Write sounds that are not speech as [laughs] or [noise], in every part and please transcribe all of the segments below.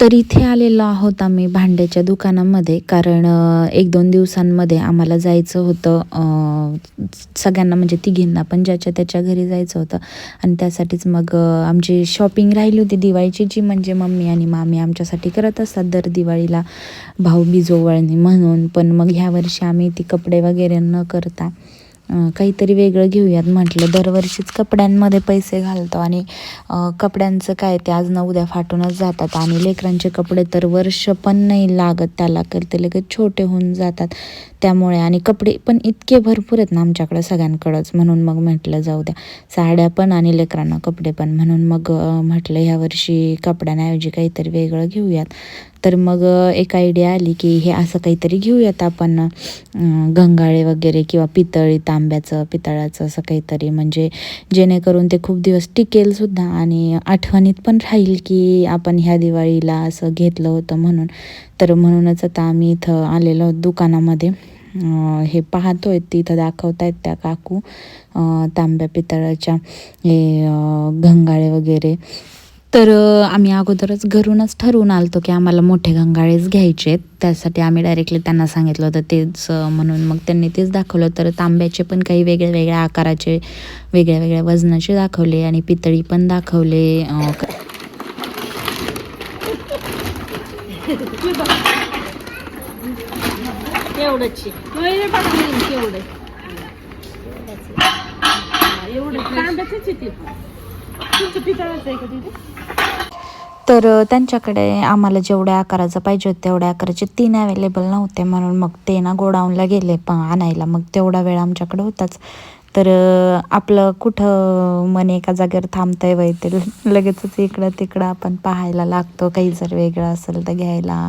तर इथे आलेलो आहोत आम्ही भांड्याच्या दुकानामध्ये कारण एक दोन दिवसांमध्ये आम्हाला जायचं होतं सगळ्यांना म्हणजे तिघींना पण ज्याच्या त्याच्या घरी जायचं होतं. आणि त्यासाठीच मग आमची शॉपिंग राहिली होती दिवाळीची जी म्हणजे मम्मी आणि मामी आमच्यासाठी करत असतात दर दिवाळीला भाऊ बिजोवळणी म्हणून. पण मग ह्या वर्षी आम्ही ती कपडे वगैरे न करता काहीतरी वेगळं घेऊयात म्हटलं. दरवर्षीच कपड्यांमध्ये पैसे घालतो आणि कपड्यांचं काय ते आज ना उद्या फाटूनच जातात. आणि लेकरांचे कपडे तर वर्ष पण नाही लागत त्याला तर ते लगेच छोटे होऊन जातात. त्यामुळे आणि कपडे पण इतके भरपूर आहेत ना आमच्याकडे सगळ्यांकडंच. म्हणून मग म्हटलं जाऊ द्या. साड्या पण आणि लेकरांना कपडे पण. म्हणून मग म्हटलं ह्या वर्षी कपड्यांऐवजी काहीतरी वेगळं घेऊयात. तर मग एक आयडिया आली की हे असं काहीतरी घेऊयात आपण गंगाळे वगैरे किंवा पितळी तांब्याचं पितळाचं असं काहीतरी. म्हणजे जेणेकरून ते खूप दिवस टिकेलसुद्धा आणि आठवणीत पण राहील की आपण ह्या दिवाळीला असं घेतलं होतं म्हणून. तर म्हणूनच आता आम्ही इथं आलेलो दुकानामध्ये. हे पाहतोय तिथं दाखवतायत त्या काकू तांब्या पितळाच्या हे गंगाळे वगैरे. तर आम्ही अगोदरच घरूनच ठरवून आलतो की आम्हाला मोठे गंगाळेच घ्यायचे आहेत. त्यासाठी आम्ही डायरेक्टली त्यांना सांगितलं होतं तेच म्हणून. मग त्यांनी तेच दाखवलं. तर तांब्याचे पण काही वेगळ्या वेगळ्या आकाराचे वेगळ्या वेगळ्या वजनाचे दाखवले आणि पितळी पण दाखवले एवढंच. तर त्यांच्याकडे आम्हाला जेवढ्या आकाराचं पाहिजे होतं तेवढ्या आकाराचे तीन अवेलेबल नव्हते. म्हणून मग ते ना गोडाऊनला गेले पण आणायला. मग तेवढा वेळ आमच्याकडे होताच. तर आपलं कुठं मन एका जागेवर थांबतंय वय ते लगेचच इकडं तिकडं आपण पाहायला लागतो. काही जर वेगळं असेल तर घ्यायला.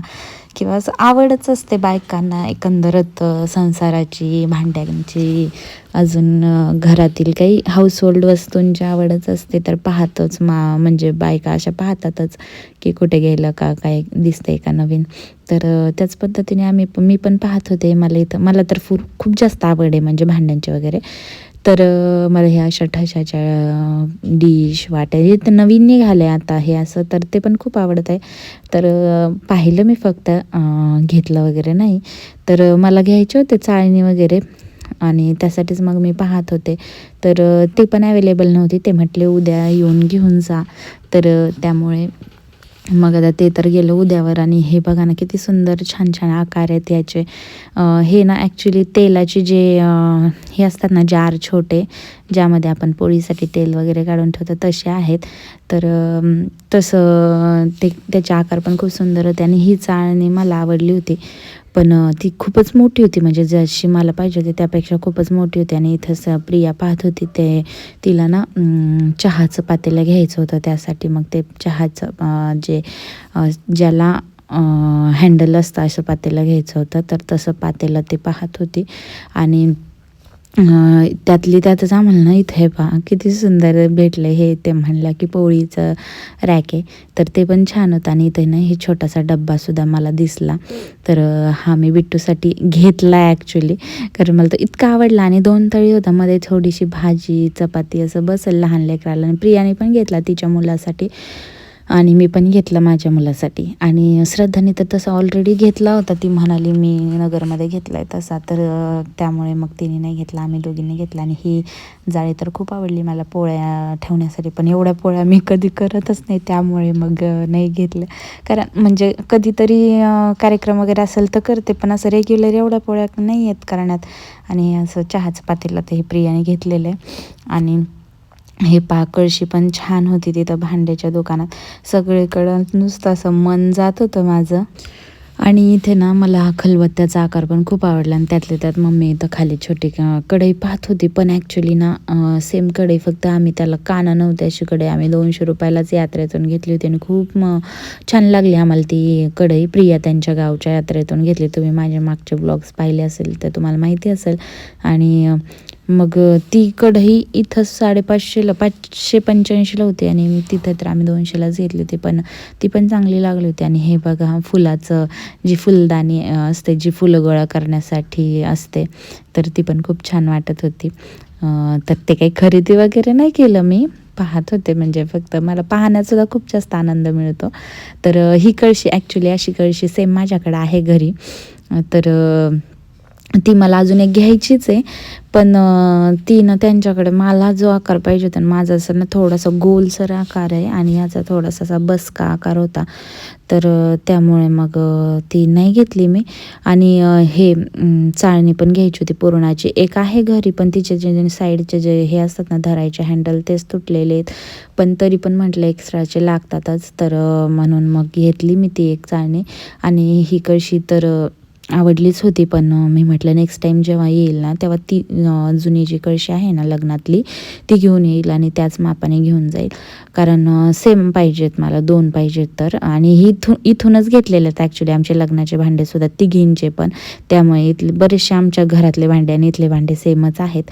किंवा असं आवडच असते बायकांना एकंदरच संसाराची भांड्यांची अजून घरातील काही हाऊसहोल्ड वस्तूंची आवडच असते. तर पाहतोच मा म्हणजे बायका अशा पाहतातच की कुठे गेलं का काय दिसतंय का नवीन. तर त्याच पद्धतीने आम्ही पण मी पण पाहत होते. मला इथं मला तर फूर खूप जास्त आवड आहे म्हणजे भांड्यांची वगैरे. तर मला ह्या अशा डिश वाट्या हे तर नवीन निघाल्या आता हे असं तर ते पण खूप आवडत आहे. तर पाहिलं मी फक्त घेतलं वगैरे नाही. तर मला घ्यायचे होते चाळणी वगैरे आणि त्यासाठीच मग मी पाहत होते. तर ते पण अवेलेबल नव्हते. ते म्हटले उद्या येऊन घेऊन जा. तर त्यामुळे मग आता ते तर गेलं उद्यावर आणि हे बघा ना किती सुंदर छान छान आकार आहेत याचे. हे ना ॲक्च्युली तेलाचे जे हे असतात ना जार छोटे ज्यामध्ये आपण पोळीसाठी तेल वगैरे काढून ठेवतो तसे आहेत. तर तसं ते त्याचे आकार पण खूप सुंदर होते आणि ही चाळणी मला आवडली होती. पण ती खूपच मोठी होती. म्हणजे जशी मला पाहिजे होती त्यापेक्षा खूपच मोठी होती. आणि इथं स प्रिया पाहत होती ते तिला ना चहाचं पातेलं घ्यायचं होतं. त्यासाठी मग ते चहाचं जे ज्याला हँडल असतं असं पातेलं घ्यायचं होतं. तर तसं पातेलं ते पाहत होती. आणि त्यातली त्यातच आम्हाला ना इथे हे पहा किती सुंदर भेटलं हे. ते म्हणलं की पोळीचं रॅक आहे. तर ते पण छान होतं. आणि इथे ना हे छोटासा डब्बासुद्धा मला दिसला. तर हा मी बिट्टूसाठी घेतला ॲक्च्युली कारण मला तो इतका आवडला. आणि दोन तळी होता. मध्ये थोडीशी भाजी चपाती असं बसेल लहान लेकराला. आणि प्रियाने पण घेतला. तिच्या मुलासाठी. आणि मी पण घेतलं माझ्या मुलासाठी. आणि श्रद्धाने तर तसा ऑलरेडी घेतला होता. ती म्हणाली मी नगरमध्ये घेतला आहे तसा. तर त्यामुळे मग तिने नाही घेतला आम्ही दोघींनी घेतला. आणि ही जाळी तर खूप आवडली मला पोळ्या ठेवण्यासाठी. पण एवढ्या पोळ्या मी कधी करतच नाही त्यामुळे मग नाही घेतलं कारण म्हणजे कधीतरी कार्यक्रम वगैरे असेल तर करते पण असं रेग्युलर एवढ्या पोळ्या नाही आहेत करण्यात. आणि असं चहाचं पातेला तर हे प्रियाने घेतलेलं आहे. आणि हे पाकळशी पण छान होती तिथं भांड्याच्या दुकानात. सगळीकडं नुसतं असं मन जात होतं माझं. आणि इथे ना मला हा खलबत्त्याचा आकार पण खूप आवडला आणि त्यातल्या त्यात मम्मी इथं खाली छोटी कढई पाहत होती. पण ॲक्च्युली ना सेम कढई फक्त आम्ही त्याला काना नव्हती अशी कढई. आम्ही दोनशे रुपयालाच यात्रेतून घेतली होती आणि खूप छान लागली आम्हाला ती कढई. प्रिया त्यांच्या गावच्या यात्रेतून घेतली. तुम्ही माझ्या मागचे ब्लॉग्स पाहिले असेल तर तुम्हाला माहिती असेल. आणि मग ती कढई इथं साडेपाचशेला पाचशे पंच्याऐंशीला होती आणि तिथं तर आम्ही दोनशेलाच घेतली होती पण ती पण चांगली लागली होती. आणि हे बघा फुलाचं जी फुलदाणी असते जी फुलं गोळा करण्यासाठी असते तर ती पण खूप छान वाटत होती. तर ते काही खरेदी वगैरे नाही केलं मी पाहत होते. म्हणजे फक्त मला पाहण्यासुद्धा खूप जास्त आनंद मिळतो. तर ही कळशी ॲक्च्युली अशी कळशी सेम माझ्याकडे आहे घरी. तर ती मला अजून एक घ्यायचीच आहे. पण ती ना त्यांच्याकडे मला जो आकार पाहिजे होता ना माझा असं ना थोडासा गोलसर आकार आहे आणि याचा थोडासा असा बसका आकार होता. तर त्यामुळे मग ती नाही घेतली मी. आणि हे चाळणी पण घ्यायची होती. पुरणाची एक आहे घरी पण तिचे जे साईडचे जे हे असतात ना धरायचे हँडल तेच तुटलेले आहेत. पण तरी पण म्हटलं एक्स्ट्राचे लागतातच. तर म्हणून मग घेतली मी ती एक चाळणी. आणि ही कशी तर आवडलीच होती पण मी म्हटलं नेक्स्ट टाईम जेव्हा येईल ना तेव्हा ती जुनी जी कळशी आहे ना लग्नातली ती घेऊन येईल आणि त्याच मापाने घेऊन जाईल. कारण सेम पाहिजेत मला दोन पाहिजेत तर. आणि ही इथून इथूनच घेतलेले आहेत ॲक्च्युली आमचे लग्नाचे भांडेसुद्धा तिघींचे पण. त्यामुळे इथले बरेचसे आमच्या घरातले भांडे आणि इथले भांडे सेमच आहेत.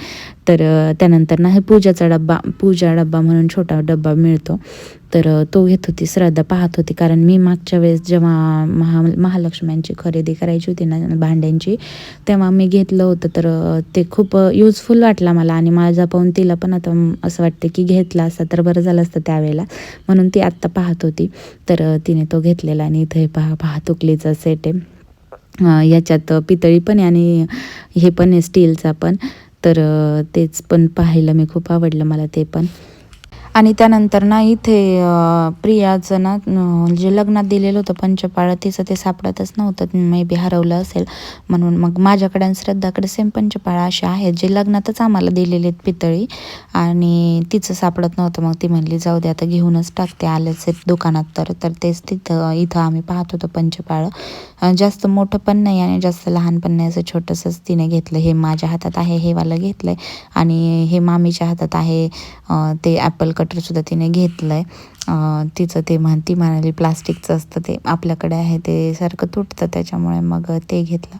तर त्यानंतर ना हे पूजाचा डब्बा पूजा डब्बा म्हणून छोटा डब्बा मिळतो. तर तो घेत होती श्रद्धा पाहत होती. कारण मी मागच्या वेळेस जेव्हा महा महालक्ष्म्यांची खरेदी करायची होती ना भांड्यांची तेव्हा मी घेतलं होतं. तर ते खूप युजफुल वाटला मला आणि माझा पाहून तिला पण आता असं वाटतं की घेतला असता तर बरं झालं असतं त्यावेळेला. म्हणून ती आत्ता पाहत होती. तर तिने तो घेतलेला आणि इथे पहा पहा तुकलीचा सेट आहे याच्यात पितळी पण आहे आणि हे पण आहे स्टीलचा पण. तर तेच पण पाहायला मी खूप आवडलं मला ते पण. आणि त्यानंतर ना इथे प्रियाचं ना जे लग्नात दिलेलं होतं पंचपाळ तिचं ते सापडतच नव्हतं. मे बी हरवलं असेल. म्हणून मग माझ्याकडे आणि श्रद्धाकडे सेम पंचपाळ असे आहेत जे लग्नातच आम्हाला दिलेले आहेत पितळी. आणि तिचं सापडत नव्हतं. मग ती म्हणली जाऊ दे आता घेऊनच टाकते आल्याचे दुकानात तर. तर तेच तिथं इथं आम्ही पाहत होतो पंचपाळ. जास्त मोठं पण नाही आणि जास्त लहान पण नाही असं छोटंसंच तिने घेतलं. हे माझ्या हातात आहे हे वालं घेतलं आहे आणि हे मामीच्या हातात आहे ते ॲपल कटरसुद्धा तिने घेतलं आहे तिचं ते म्हण ती म्हणाली प्लास्टिकचं असतं ते आपल्याकडे आहे ते सारखं तुटतं त्याच्यामुळे मग ते घेतलं.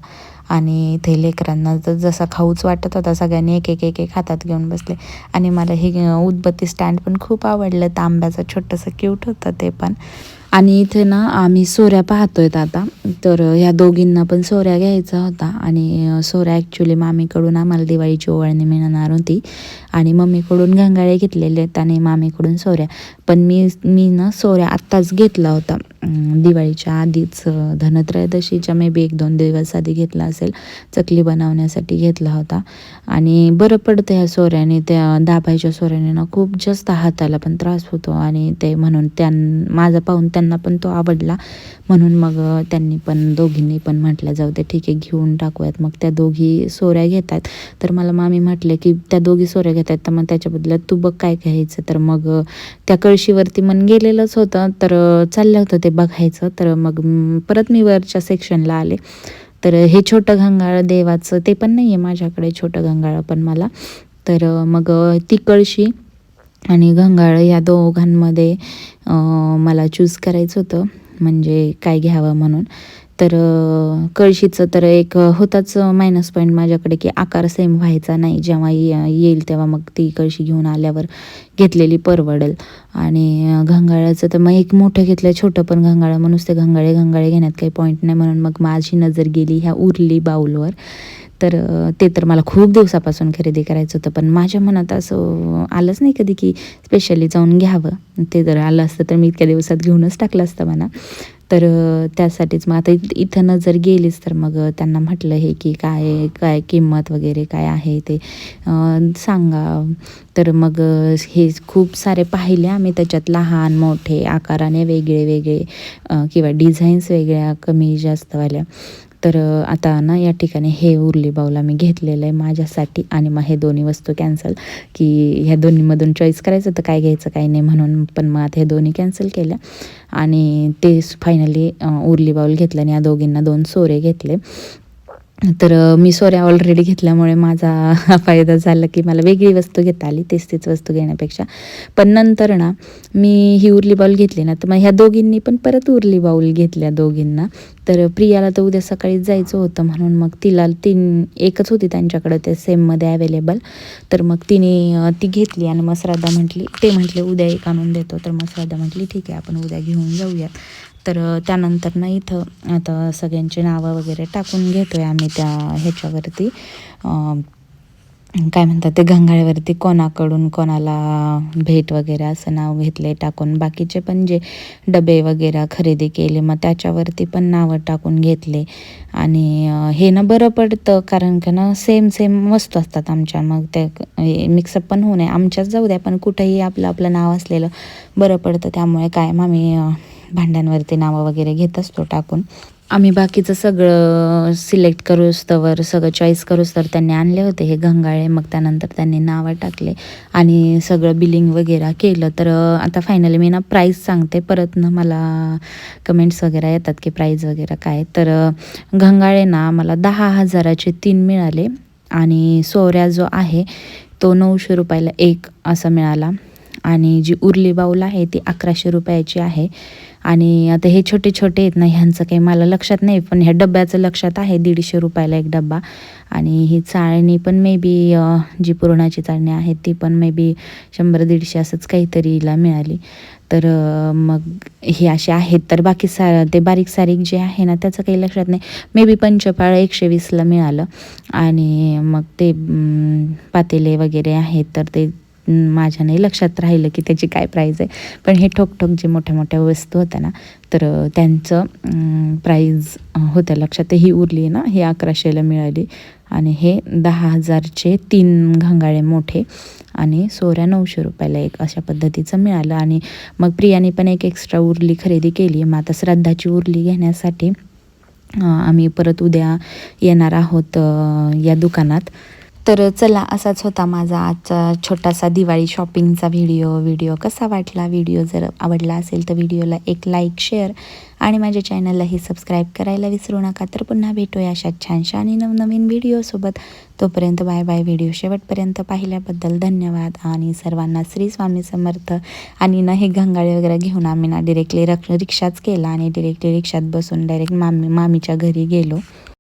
आणि इथे लेकरांना जर जसा खाऊच वाटत होता सगळ्यांनी एक एक एक एक हातात घेऊन बसले. आणि मला हे उदबत्ती स्टँड पण खूप आवडलं. तांब्याचं छोटंसं क्यूट होतं ते पण. आणि इथे ना आम्ही सोऱ्या पाहतोय आता तर ह्या दोघींना पण सोऱ्या घ्यायचा होता. आणि सोऱ्या ॲक्च्युली मामीकडून आम्हाला दिवाळीची ओवाळणी मिळणार होती. आणि मम्मीकडून घंगाळे घेतलेले आहेत आणि मामीकडून सोऱ्या. पण मी मी ना सोऱ्या आत्ताच घेतला होता. दिवाळीच्या आधीच धनत्रयोदशीच्या मे बी एक दोन दिवस आधी घेतला असेल. चकली बनवण्यासाठी घेतला होता. आणि बरं पडतं ह्या सोऱ्याने त्या दाबायच्या सोऱ्याने ना खूप जास्त हाताला पण त्रास होतो. आणि ते म्हणून त्यां माझा पाहून त्यांना पण तो आवडला. म्हणून मग त्यांनी पण दोघींनी पण म्हटलं जाऊ ते ठीक आहे घेऊन टाकूयात. मग त्या दोघी सोऱ्या घेतात. तर मला मामी म्हटले की त्या दोघी सोऱ्या घेतात तर मग त्याच्या बदल्यात तू बघ काय घ्यायचं. तर मग त्या कळशीवरती मन गेलेलंच होतं. तर चाललं होतं ते बघायचं. तर मग परत मी वरच्या सेक्शनला आले. तर हे छोटं घंगाळ देवाचं ते पण नाही आहे माझ्याकडे छोटं घंगाळ पण मला. तर मग ती कळशी आणि घंगाळ या दोघांमध्ये मला चूज करायचं होतं. म्हणजे काय घ्यावं म्हणून. तर कळशीचं तर एक होताच मायनस पॉईंट माझ्याकडे की आकार सेम व्हायचा नाही. जेव्हा ये- येईल तेव्हा मग ती कळशी घेऊन आल्यावर घेतलेली परवडेल. आणि घंगाळाचं तर मग एक मोठं घेतलं छोटं पण घंगाळं. म्हणूनच ते घंगाळे घंगाळे घेण्यात काही पॉईंट नाही. म्हणून मग माझी नजर गेली ह्या उरली बाऊलवर. तर ते तर मला खूप दिवसापासून खरेदी करायचं होतं. पण माझ्या मनात असं आलंच नाही कधी की स्पेशली जाऊन घ्यावं. ते जर आलं असतं तर मी इतक्या दिवसात घेऊनच टाकलं असतं म्हणा. तर त्यासाठीच मग आता इथ- इथं जर गेलीच तर मग त्यांना म्हटलं हे की काय काय किंमत वगैरे काय आहे ते सांगा. तर मग हे खूप सारे पाहिले आम्ही त्याच्यात लहान मोठे आकाराने वेगळे वेगळे किंवा डिझाईन्स वेगळ्या कमी जास्तवाल्या तर आता ना या ठिकाणी हे उरली बाऊला मी घेतलेलं आहे माझ्यासाठी आणि मग हे दोन्ही वस्तू कॅन्सल की ह्या दोन्हीमधून चॉईस करायचं तर काय घ्यायचं काय नाही म्हणून पण मग आता हे दोन्ही कॅन्सल केल्या आणि ते फायनली उरली बाऊल घेतलं आणि या दोघींना दोन सोरे घेतले. तर मी सोऱ्या ऑलरेडी घेतल्यामुळे माझा [laughs] फायदा झाला की मला वेगळी वस्तू घेता आली तेच तीच वस्तू घेण्यापेक्षा. पण नंतर ना मी ही उरली बाऊल घेतली ना तर मग ह्या दोघींनी पण परत उरली बाऊल घेतल्या दोघींना. तर प्रियाला तर उद्या सकाळी जायचं होतं म्हणून मग तिला तीन एकच होती त्यांच्याकडं ते सेममध्ये अवेलेबल तर मग तिने ती घेतली आणि मग श्रद्धा म्हटली ते म्हटले उद्या एक आणून देतो. तर मग श्रद्धा म्हटली ठीक आहे आपण उद्या घेऊन जाऊयात. तर त्यानंतर ना इथं आता सगळ्यांची नावं वगैरे टाकून घेतो आहे आम्ही त्या ह्याच्यावरती. काय म्हणतात ते घंगाळ्यावरती कोणाकडून कोणाला भेट वगैरे असं नाव घेतले टाकून. बाकीचे पण जे डबे वगैरे खरेदी केले मग त्याच्यावरती पण नावं टाकून घेतले. आणि हे ना बरं पडतं कारण का ना सेम सेम वस्तू असतात आमच्या. मग ते मिक्सअप पण होऊ नये. आमच्याच जाऊ द्या पण कुठंही आपलं आपलं नाव असलेलं बरं पडतं. त्यामुळे कायम आम्ही भांड्यांवरती नावं वगैरे घेत असतो टाकून. आम्ही बाकीचं सगळं सिलेक्ट करूस्तवर सगळं चॉईस करूस तर त्यांनी आणले होते हे घंगाळे. मग त्यानंतर त्यांनी नावं टाकले आणि सगळं बिलिंग वगैरे केलं. तर आता फायनली मी ना प्राईस सांगते. परत ना मला कमेंट्स वगैरे येतात की प्राईज वगैरे काय. तर घंगाळे ना मला दहा हजाराचे तीन मिळाले आणि सोऱ्या जो आहे तो नऊशे रुपयाला एक असा मिळाला. आणि जी उरली बाऊल आहे ती अकराशे रुपयाची आहे. आणि आता हे छोटे छोटे आहेत ना ह्यांचं काही मला लक्षात नाही पण ह्या डब्याचं लक्षात आहे दीडशे रुपयाला एक डब्बा. आणि ही चाळणी पण मे बी जी पुरणाची चाळणी आहे ती पण मे बी शंभर दीडशे असंच काहीतरीला मिळाली. तर मग हे असे आहेत. तर बाकी सा ते बारीक सारीक जे आहे ना त्याचं काही लक्षात नाही. मे बी पंचपाळ एकशे वीसला मिळालं. आणि मग ते पातेले वगैरे आहेत तर ते माझ्या नाही लक्षात राहिलं की त्याची काय प्राईज आहे. पण हे ठोकठोक जे मोठ्या मोठ्या वस्तू होत्या ना तर त्यांचं प्राईज होत्या लक्षात. तर ही उरली ना ही अकराशेला मिळाली. आणि हे दहा हजारचे तीन घंगाळे मोठे आणि सोऱ्या नऊशे रुपयाला एक अशा पद्धतीचं मिळालं. आणि मग प्रियाने पण एक एक्स्ट्रा उरली खरेदी केली. मग आता श्रद्धाची उरली घेण्यासाठी आम्ही परत उद्या येणार आहोत या दुकानात. तर चला असाच होता माझा आजचा छोटासा दिवाळी शॉपिंगचा व्हिडिओ. व्हिडिओ कसा वाटला? व्हिडिओ जर आवडला असेल तर व्हिडिओला एक लाईक शेअर आणि माझ्या चॅनललाही सबस्क्राईब करायला विसरू नका. तर पुन्हा भेटूया अशा छानशा आणि नवनवीन व्हिडिओसोबत तोपर्यंत बाय बाय व्हिडिओ शेवटपर्यंत पाहिल्याबद्दल धन्यवाद. आणि सर्वांना श्री स्वामी समर्थ. आणि ना हे घंगाळे वगैरे घेऊन आम्ही ना डिरेक्टली रिक्षाच केला आणि डिरेक्टली रिक्षात बसून डायरेक्ट मामी मामीच्या घरी गेलो.